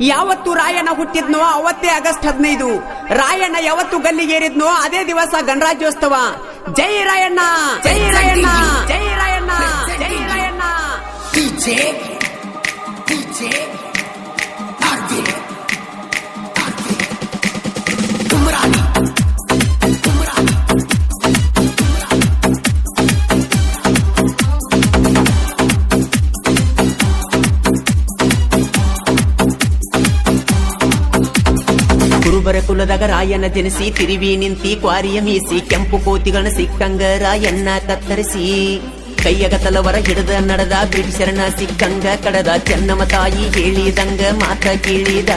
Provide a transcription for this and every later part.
ಯಾವತ್ತು ರಾಯಣ್ಣ ಹುಟ್ಟಿದ್ನೋ ಅವತ್ತೇ ಆಗಸ್ಟ್ ಹದಿನೈದು. ರಾಯಣ್ಣ ಯಾವತ್ತು ಗಲ್ಲಿಗೇರಿದ್ನೋ ಅದೇ ದಿವಸ ಗಣರಾಜ್ಯೋತ್ಸವ. ಜೈ ರಾಯಣ್ಣ ಜೈ ರಾಯಣ್ಣ ಜೈ ರಾಯಣ್ಣ ಜೈ ರಾಯಣ್ಣ. ಕುರುಬರ ಕುಲದಾಗ ರಾಯನ ಜನಿಸಿ ತಿರುವಿ ನಿಂತಿ ಕ್ವಾರಿಯ ಮೀಸಿ ಕೆಂಪು ಕೋತಿಗಳನ್ನ ಸಿಕ್ಕಂಗ ರಾಯಣ್ಣ ಕತ್ತರಿಸಿ ಕೈಯಗ ತಲವರ ಹಿಡಿದ ನಡೆದ ಬ್ರಿಟಿಷರನ ಸಿಕ್ಕಂಗ ಕಡದ ಚೆನ್ನಮ್ಮ ತಾಯಿ ಹೇಳಿದಂಗ ಮಾತ ಕೇಳಿದ.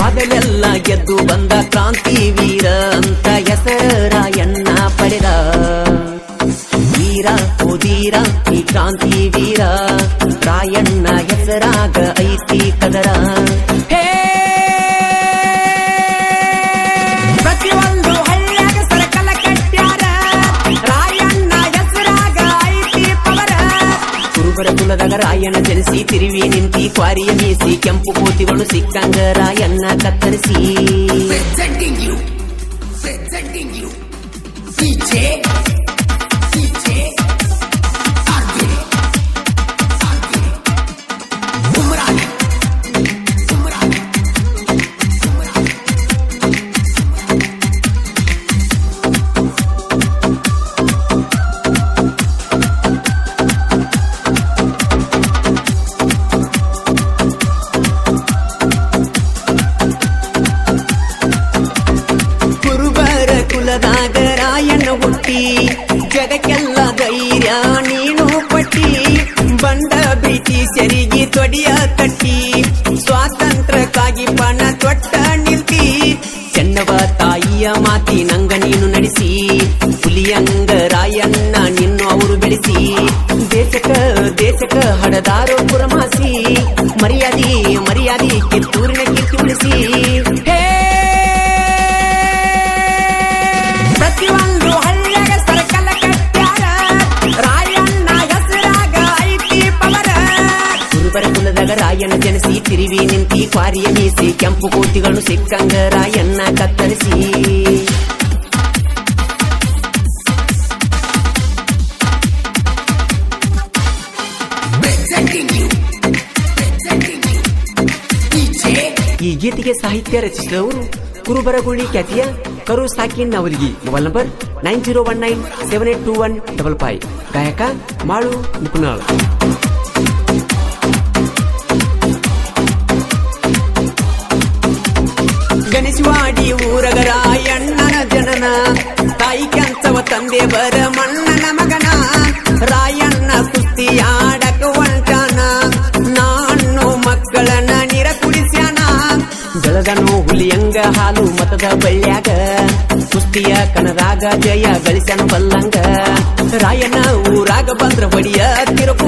ಮೊದಲೆಲ್ಲ ಗೆದ್ದು ಬಂದ ಕ್ರಾಂತಿ ವೀರ ಅಂತ ಹೆಸರ ರಾಯಣ್ಣ ಪಡೆದ. ವೀರ ಓದೀರ ಈ ಕ್ರಾಂತಿ ವೀರ, ರಾಯಣ್ಣ ಹೆಸರಾಗ ಐತಿ ಕದರ. ರಾಯಣ್ಣ ಜನಿಸಿ ತಿರುವಿ ನಿಂತಿ ಕ್ವಾರಿಯ ಮೀಸಿ ಕೆಂಪು ಕೋತಿಗಳು ಸಿಕ್ಕಂಗ ರಾಯಣ್ಣ ಕತ್ತರಿಸಿ Presenting you, presenting you, ನಿಲ್ತಿ Chennava ತಾಯಿಯ ಮಾತಿ ನಂಗ ನೀನು ನಡೆಸಿ. ಹುಲಿಯಂಗ ರಾಯಣ್ಣ ನಿನ್ನು ಅವರು ಬೆಳೆಸಿ. ದೇಶಕ ದೇಶಕ ಹಡದಾರೋ ಪುರಮಾಸಿ. ಮರ್ಯಾದಿ ಮರ್ಯಾದಿ ಕಿತ್ತೂರಿನ ಕಿತ್ತು ಉಳಿಸಿ. ರಾಯಣ್ಣ ಜನಿಸಿ ತಿರುವಿ ನಿಂತಿ ಕ್ವಾರಿಯ ಮೀಸಿ ಕೆಂಪು ಕೋತಿಗಳು ಸಿಕ್ಕಂಗ ರಾಯನ್ನ ಕತ್ತರಿಸಿ. ಈ ಗೀತೆಗೆ ಸಾಹಿತ್ಯ ರಚಿಸಿದವರು ಕುರುಬರಗುಳಿ ಖ್ಯಾತಿಯ ಕರು ಸಾಕಿನ್ ಅವರಿಗೆ mobile number nine zero one nine seven eight two one double five. ಗಾಯಕ ಮಾಳು ನಿಪುಣಾಳ್ ಗಣೇಶವಾಡಿ ಊರಗ ರಾಯಣ್ಣನ ಜನನ. ತಾಯಿ ಕೆಂಚವ ತಂದೆ ಬರ ಮಣ್ಣನ ಮಗನ. ರಾಯಣ್ಣ ಕುಸ್ತಿ ಆಡಕ ನಾನು ಮಕ್ಕಳನ್ನ ನೀರ ಕುಡಿಸ್ಯಾನ. ಬೆಳದನು ಹುಲಿಯಂಗ ಹಾಲು ಮತದ ಬಳ್ಳ್ಯಾಗ. ಕುಸ್ತಿಯ ಕನದಾಗ ಜಯ ಗಳಿಸ್ಯಾನ ಬಲ್ಲಂಗ ರಾಯಣ್ಣ ಊರಾಗ ಬಂದ್ರ ಹೊಡಿಯ ತಿರುಪೂಗ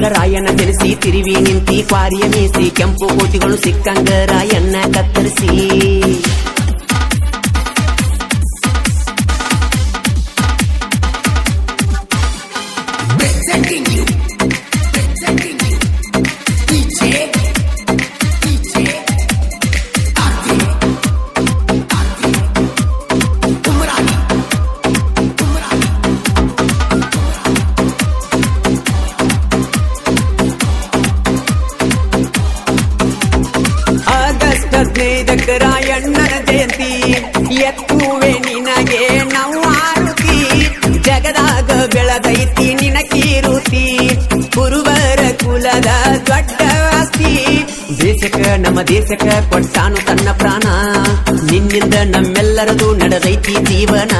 ಕುರುಬರ ಕುಲದಾಗ ರಾಯಣ್ಣ ಜನಿಸಿ ತಿರುವಿ ನಿಂತಿ ಕ್ವಾರಿಯ ಮೀಸಿ ಕೆಂಪು ಕೋತಿಗಳು ಸಿಕ್ಕಂಗ ರಾಯಣ್ಣ ಕತ್ತರಿಸಿ ಎತ್ತುವೆ ನಿನಗೆ ನಾವು ಆರುತಿ. ಜಗದಾಗ ಬೆಳದೈತಿ ನಿನ ಕೀರುತಿ ಕುರುಬರ ಕುಲದ ದೊಡ್ಡ ದೇಶಕ್ಕ ನಮ್ಮ ದೇಶಕ ಕೊಟ್ಟಾನು ತನ್ನ ಪ್ರಾಣ. ನಿನ್ನಿಂದ ನಮ್ಮೆಲ್ಲರದು ನಡೆದೈತಿ ಜೀವನ.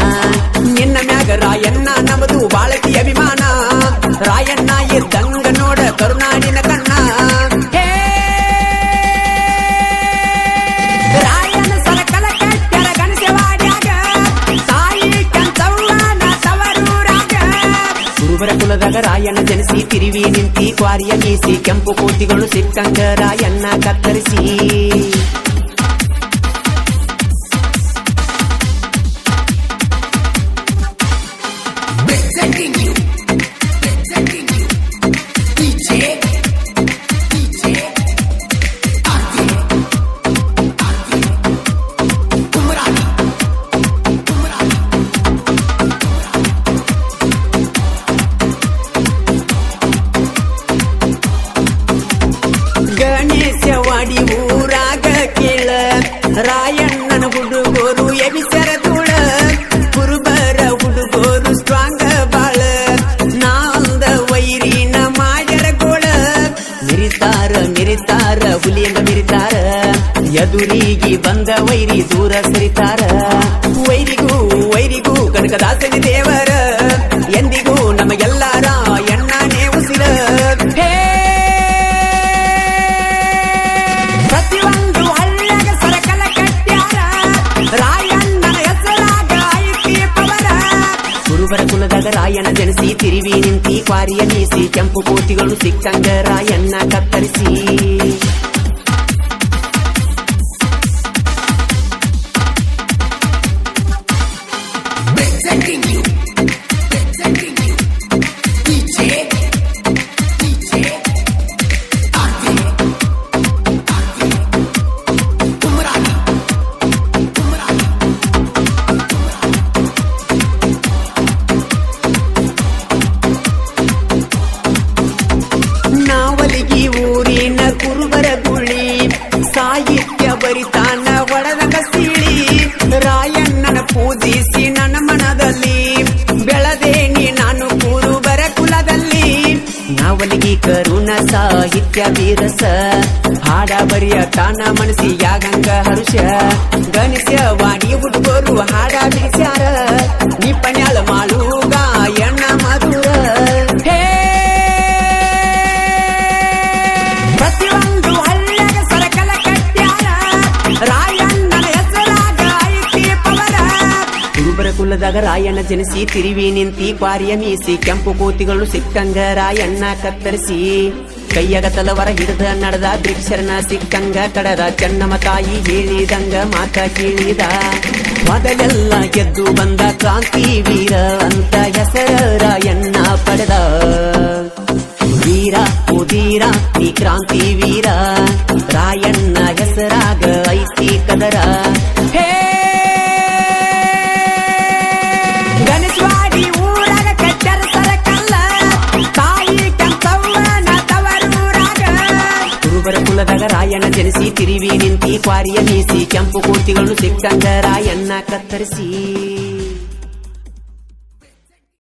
ನಿನ್ನ ಮ್ಯಾಗ ರಾಯಣ್ಣ ನಮ್ಮದು ಬಾಳತಿ ಅಭಿಮಾನ. ರಾಯಣ್ಣ ಇದ್ದಂಗ ನೋಡ ಕರುನಾಡಿನ ರಾಯಣ್ಣ ಜನಿಸಿ ತಿರುವಿ ನಿಂತಿ ಕ್ವಾರಿಯ ಮೀಸಿ ಕೆಂಪು ಕೋತಿಗಳು ಸಿಕ್ಕಂಗ ರಾಯಣ್ಣ ಕತ್ತರಿಸಿ. ವೈರಿ ದೂರ ಸರಿತಾರ. ವೈರಿಗೂ ವೈರಿಗೂ ಕನಕದಾಸನಿ ದೇವರ. ಎಂದಿಗೂ ನಮಗೆಲ್ಲಾರ ಎಣ್ಣಾನೇ ಉಸಿರ. ಪ್ರತಿಯೊಂದು ಸರಕಲ ಕಟ್ಟ್ಯಾರ. ರಾಯಣ್ಣನ ಹೆಸರಾಗ ಪವರ. ಗುರುಬರ ಕುಲದಾಗ ರಾಯಣ್ಣ ಜನಿಸಿ, ತಿರುವಿ ನಿಂತಿ ಕ್ವಾರಿಯ ನೀಸಿ ಕೆಂಪು ಕೋತಿಗಳು ಸಿಕ್ಕಂಗ ರಾಯಣ್ಣ ಕತ್ತರಿಸಿ. representing you. ಸಾಹಿತ್ಯ ಬೀರಸ ಹಾಡ ಬರಿಯ ತಾನ ಮನಸ್ಸಿಯಾಗಂಗ ಹರುಷ ಗಣಿಸ್ಯ ವಾಣಿ ಹುಡುಗರು ಹಾಡ ಬಿಡಿಸ್ಯಾರ. ನಿಪ್ಪಣ್ಯಾಳ ಮಾಳುಗ, ಎಣ್ಣ ಮಧುರ. ಹೇ! ಪ್ರತಿಯೊಂದು ಹಳ್ಳಿಯಾಗ ಸರಕಲ ಕಟ್ಟ್ಯಾರ ರಾಯಣ್ಣನ ಹೆಸರಾಗ ಐತಿ ಪವರ. ಕುರುಬರ ಕುಲದಾಗ ರಾಯಣ್ಣ ಜನಿಸಿ, ತಿರುವಿ ನಿಂತಿ, ಕ್ವಾರಿಯ ಮೀಸಿ, ಕೆಂಪು ಕೋತಿಗಳು ಸಿಕ್ಕಂಗ ರಾಯಣ್ಣ ಕತ್ತರಿಸಿ. ಕೈಯಾಗ ತಲವರ ಹಿಡಿದ ನಡೆದ ದ್ರಿಕ್ಷರನ ಸಿಕ್ಕಂಗ ಕಡದ ಚೆನ್ನಮ್ಮ ತಾಯಿ ಹೇಳಿದಂಗ ಮಾತ ಕೇಳಿದ ಮೊದಲೆಲ್ಲ ಗೆದ್ದು ಬಂದ ಕ್ರಾಂತಿ ವೀರ ಅಂತ ತಿರುವಿ ನಿಂತಿ ಕ್ವಾರಿಯ ಮೀಸಿ ಕೆಂಪು ಕೋತಿಗಳು ಸಿಕ್ಕಂಗ ರಾಯಣ್ಣ ಕತ್ತರಿಸಿ.